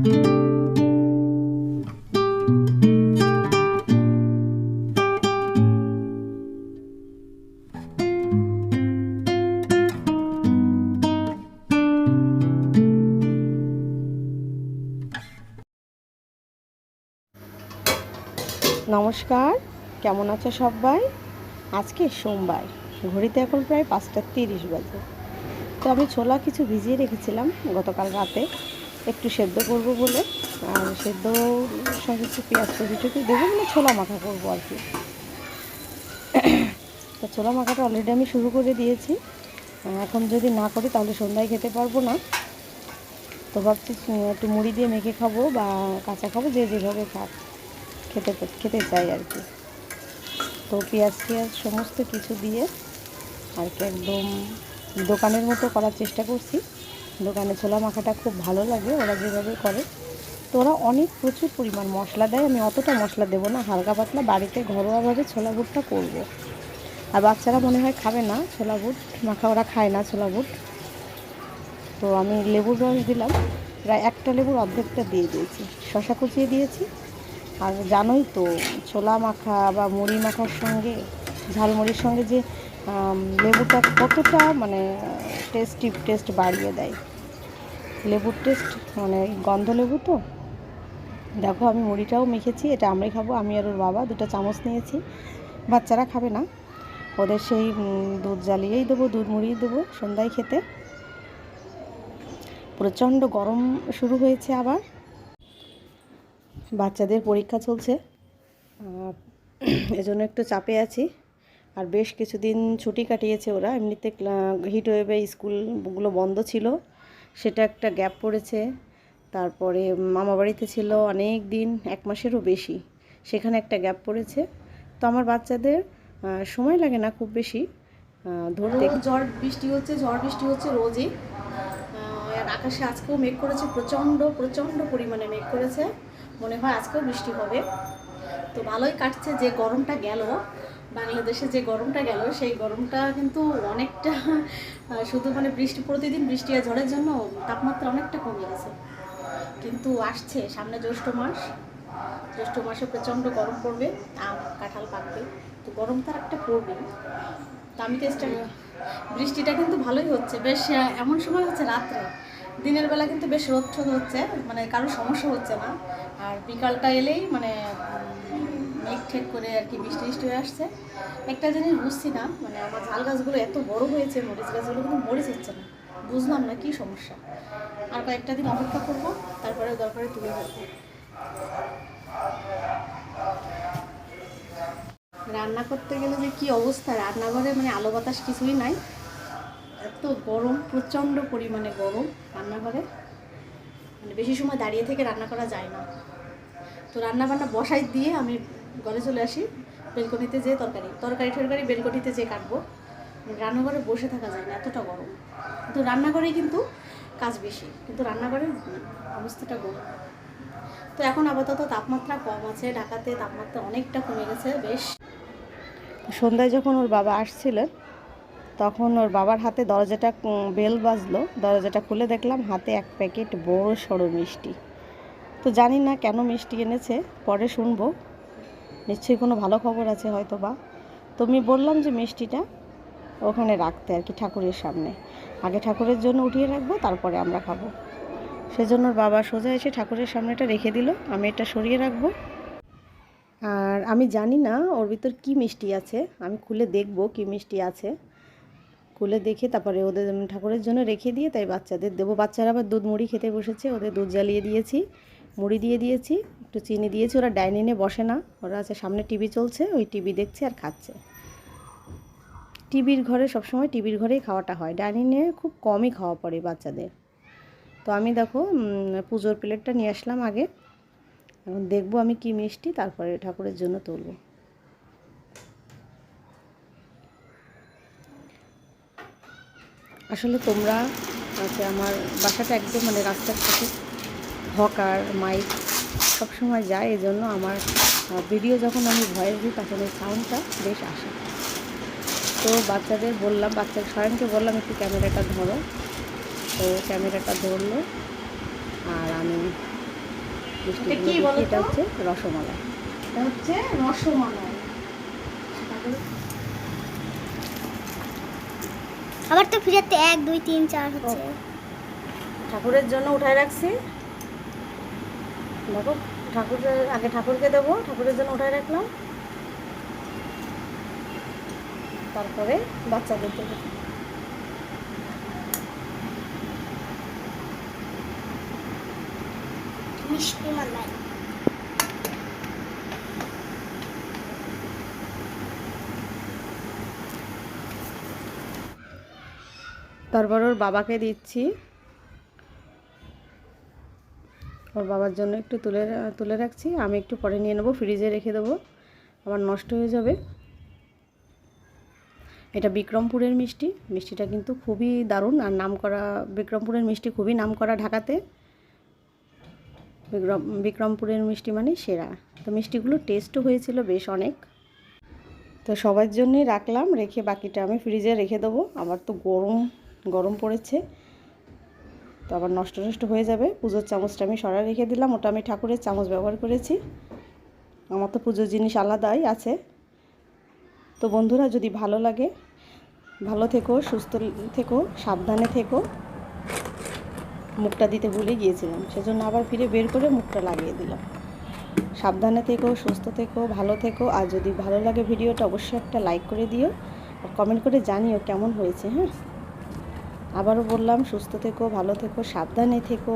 নমস্কার, কেমন আছে সবাই? আজকে সোমবার, ঘড়িতে এখন প্রায় পাঁচটা তিরিশ বাজে। তো আমি ছোলা কিছু ভিজিয়ে রেখেছিলাম গতকাল রাতে। একটু সেদ্ধ করব বলে। আর সেদ্ধ সঙ্গে একটু পেঁয়াজ কুচি টুচি দেবো মানে ছোলা মাখা করব আর কি। তো ছোলা মাখাটা অলরেডি আমি শুরু করে দিয়েছি। এখন যদি না করি তাহলে সন্ধ্যায় খেতে পারব না। তো ভাবছি একটু মুড়ি দিয়ে মেখে খাব বা কাঁচা খাব, যে যেভাবে খাক। খেতে খেতে চাই আর কি। তো পেঁয়াজ টিয়াজ সমস্ত কিছু দিয়ে আর কি একদম দোকানের মতো করার চেষ্টা করছি। দোকানে ছোলা মাখাটা খুব ভালো লাগে, ওরা যেভাবে করে। তো ওরা অনেক প্রচুর পরিমাণ মশলা দেয়, আমি অতটা মশলা দেবো না, হালকা পাতলা বাড়িতে ঘরোয়াভাবে ছোলা বুটটা করব। আর বাচ্চারা মনে হয় খাবে না ছোলা বুট মাখা ওরা খায় না ছোলা বুট তো আমি লেবুর রস দিলাম, প্রায় একটা লেবুর অর্ধেকটা দিয়ে দিয়েছি শশা কুচিয়ে দিয়েছি। আর জানোই তো, ছোলা মাখা বা মুড়ি মাখার সঙ্গে, ঝালমুড়ির সঙ্গে যে লেবুটা কতটা মানে টেস্টি টেস্ট বাড়িয়ে দেয়। লেবুর টেস্ট মানে গন্ধ লেবু তো? দেখো আমি মুড়িটাও মেখেছি, এটা আমরাই খাব, আমি আর ওর বাবা দুটো চামচ নিয়েছি। বাচ্চারা খাবে না। ওদের সেই দুধ জ্বালিয়েই দেবো, দুধ মুড়িয়ে দেবো সন্ধ্যায় খেতে। প্রচণ্ড গরম শুরু হয়েছে আবার। বাচ্চাদের পরীক্ষা চলছে। এজন্য একটু চাপে আছি। আর বেশ কিছুদিন ছুটি কাটিয়েছে ওরা। এমনিতে হিট ওয়েভে স্কুলগুলো বন্ধ ছিল। সেটা একটা গ্যাপ পড়েছে। তারপরে মামা বাড়িতে ছিল অনেক দিন, এক মাসেরও বেশি। সেখানে একটা গ্যাপ পড়েছে। তো আমার বাচ্চাদের সময় লাগে না খুব বেশি। ধরতে ঝড় বৃষ্টি হচ্ছে, ঝড় বৃষ্টি হচ্ছে রোজই। আর আকাশে আজকেও মেঘ করেছে, প্রচণ্ড প্রচণ্ড পরিমাণে মেঘ করেছে। মনে হয় আজকেও বৃষ্টি হবে। তো ভালোই কাটছে যে গরমটা গেল। বাংলাদেশে যে গরমটা গেল, সেই গরমটা কিন্তু অনেকটা শুধু মানে বৃষ্টি, প্রতিদিন বৃষ্টি আর ঝড়ের জন্য তাপমাত্রা অনেকটা কমে গেছে। কিন্তু আসছে, সামনে জ্যৈষ্ঠ মাস। জ্যৈষ্ঠ মাসে প্রচণ্ড গরম পড়বে আম কাঁঠাল পাকবে। তো গরম তার একটা পড়বে তো আমি চেষ্টা বৃষ্টিটা কিন্তু ভালোই হচ্ছে। বেশ এমন সময় হচ্ছে রাত্রে। দিনের বেলা কিন্তু বেশ রোদ হচ্ছে মানে কারোর সমস্যা হচ্ছে না। আর বিকালটা এলেই মানে মেঘ ঠেক করে আর কি বৃষ্টি বৃষ্টি হয়ে আসছে। একটা জিনিস বুঝছি না মানে আমার ঝাল গাছগুলো এত বড় হয়েছে, মরিচ গাছগুলো কিন্তু মরিচ হচ্ছে না। বুঝলাম না কী সমস্যা। আর কয়েকটা দিন অপেক্ষা করব তারপরে দরকারে তুলে ফেলব রান্না করতে গেলে যে কি অবস্থা? রান্নাঘরে মানে আলো বাতাস কিছুই নাই। এত গরম, প্রচণ্ড পরিমাণে গরম রান্নাঘরে। মানে বেশি সময় দাঁড়িয়ে থেকে রান্না করা যায় না। তো রান্না বান্না বসাই দিয়ে আমি ঘরে চলে আসি, বেলকনিতে যেয়ে তরকারি তরকারি টরকারি বেলকনিতে যেয়ে কাটবো। রান্নাঘরে বসে থাকা যায় না, এতটা গরম। কিন্তু রান্নাঘরেই কিন্তু কাজ বেশি, কিন্তু রান্নাঘরের অবস্থাটা গরম। তো এখন আপাতত তাপমাত্রা কম আছে, ঢাকাতে তাপমাত্রা অনেকটা কমে গেছে, বেশ। সন্ধ্যায় যখন ওর বাবা আসছিলেন, তখন ওর বাবার হাতে দরজাটা বেল বাজলো, দরজাটা খুলে দেখলাম হাতে এক প্যাকেট বড় সড়ো মিষ্টি। তো জানি না কেন মিষ্টি এনেছে, পরে শুনব। নিশ্চয়ই কোনো ভালো খবর আছে হয়তো বা তো আমি বললাম যে মিষ্টিটা ওখানে রাখতে আর কি ঠাকুরের সামনে। আগে ঠাকুরের জন্য উঠিয়ে রাখব, তারপরে আমরা খাব। সেজন্য বাবা সোজা এসে ঠাকুরের সামনেটা রেখে দিল, আমি এটা সরিয়ে রাখব। আর আমি জানি না ওর ভিতর কি মিষ্টি আছে, আমি খুলে দেখব কি মিষ্টি আছে। খুলে দেখে তারপরে ওদের ঠাকুরের জন্য রেখে দিয়ে তাই বাচ্চাদের দেবো। বাচ্চারা আবার দুধ মুড়ি খেতে বসেছে, ওদের দুধ জ্বালিয়ে দিয়েছি। মুড়ি দিয়ে দিয়েছি, একটু চিনি দিয়েছি, ওরা ডাইনিংয়ে বসে না। ওরা আছে সামনে টিভি চলছে, ওই টিভি দেখছে আর খাচ্ছে। টিভির ঘরে সবসময় টিভির ঘরেই খাওয়াটা হয়। ডাইনিংয়ে খুব কমই খাওয়া পড়ে বাচ্চাদের। তো আমি দেখো পুজোর প্লেটটা নিয়ে আসলাম আগে। এখন দেখব আমি কি মিষ্টি, তারপরে ঠাকুরের জন্য তুলবো। আসলে তোমরা আছে আমার বাসাটা একদম মানে রাস্তার সাথে হকার মাইক সবসময় যায় এই জন্য আমার ভিডিও যখন আমি ভয়েস দিই তখন এই সাউন্ডটা বেশ আসে। তো বাচ্চাদের বললাম বাচ্চা স্বয়ংকে বললাম একটু ক্যামেরাটা ধরো। তো ক্যামেরাটা ধরলো আর আমি এটা? হচ্ছে রসমালাই। এটা হচ্ছে রসমালাই। আবার তো ফিরাতে এক দুই তিন চার হচ্ছে। ঠাকুরের জন্য উঠায় রাখছি। দেখো ঠাকুরের আগে ঠাকুরকে দেবো ঠাকুরের জন্য উঠায় রাখলাম। তারপরে বাচ্চাদের দেবো। মিষ্টি মালাই। তারপর ওর বাবাকে দিচ্ছি। ওর বাবার জন্য একটু তুলে তুলে রাখছি। আমি একটু পরে নিয়ে নেব ফ্রিজে রেখে দেবো। আবার নষ্ট হয়ে যাবে। এটা বিক্রমপুরের মিষ্টি। মিষ্টিটা কিন্তু খুবই দারুণ। আর নাম করা বিক্রমপুরের মিষ্টি খুবই নাম করা ঢাকাতে। বিক্রম, বিক্রমপুরের মিষ্টি মানে সেরা। তো মিষ্টিগুলো টেস্টও হয়েছিল বেশ অনেক। তো সবার জন্যই রাখলাম, রেখে বাকিটা আমি ফ্রিজে রেখে দেবো। আবার তো গরম গরম পড়েছে। তো আবার নষ্ট নষ্ট হয়ে যাবে। পুজোর চামচটা আমি সরা রেখে দিলাম। ওটা আমি ঠাকুরের চামচ ব্যবহার করেছি। আমার তো পুজোর জিনিস আলাদাই আছে। তো বন্ধুরা, যদি ভালো লাগে, ভালো থেকো, সুস্থ থেকো, সাবধানে থেকো। মুখটা দিতে ভুলে গিয়েছিলাম। সেজন্য আবার ফিরে বের করে মুখটা লাগিয়ে দিলাম। সাবধানে থেকো, সুস্থ থেকো, ভালো থেকো। আর যদি ভালো লাগে ভিডিওটা, অবশ্যই একটা লাইক করে দিও। আর কমেন্ট করে জানিও কেমন হয়েছে হ্যাঁ? আবারও বললাম সুস্থ থেকো ভালো থেকো সাবধানে থেকো।